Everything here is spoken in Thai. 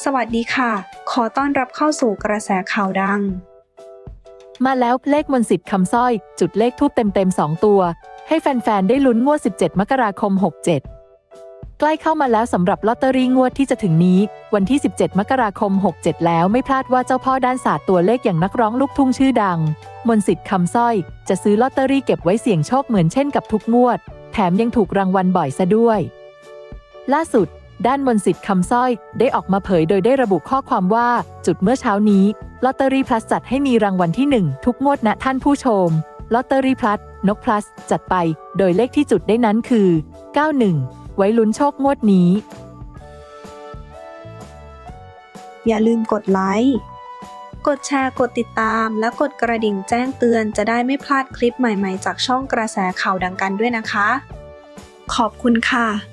สวัสดีค่ะ ขอต้อนรับเข้าสู่กระแสข่าวดัง มาแล้วเลขมนต์สิทธิ์คำสร้อย จุดเลขทูบเต็มๆ 2 ตัว ให้แฟน ๆ ได้ลุ้นงวด 17 มกราคม 67 ใกล้เข้ามาแล้วสำหรับลอตเตอรี่งวดที่จะถึงนี้ วันที่ 17 มกราคม 67 แล้วไม่พลาดว่าเจ้าพ่อด้านศาสตร์ตัวเลขอย่างนักร้องลูกทุ่งชื่อดัง มนต์สิทธิ์คำสร้อย จะซื้อลอตเตอรี่เก็บไว้เสี่ยงโชคเหมือนเช่นกับทุกงวด แถมยังถูกรางวัลบ่อยซะด้วย ล่าสุด ด้านมนสิทธิ์คำสร้อย ได้ออกมาเผยโดยได้ระบุข้อความว่า จุดเมื่อเช้านี้ลอตเตอรี่พลัสจัดให้มีรางวัลที่ 1 ทุกงวดนะท่านผู้ชมลอตเตอรี่พลัสนกพลัสจัดไป โดยเลขที่จุดได้นั้นคือ 91 ไว้ลุ้นโชคงวดนี้ อย่าลืมกดไลค์กดแชร์ กดติดตาม และกดกระดิ่งแจ้งเตือนจะได้ไม่พลาดคลิปใหม่ๆ จากช่องกระแสข่าวดังกันด้วยนะคะ ขอบคุณค่ะ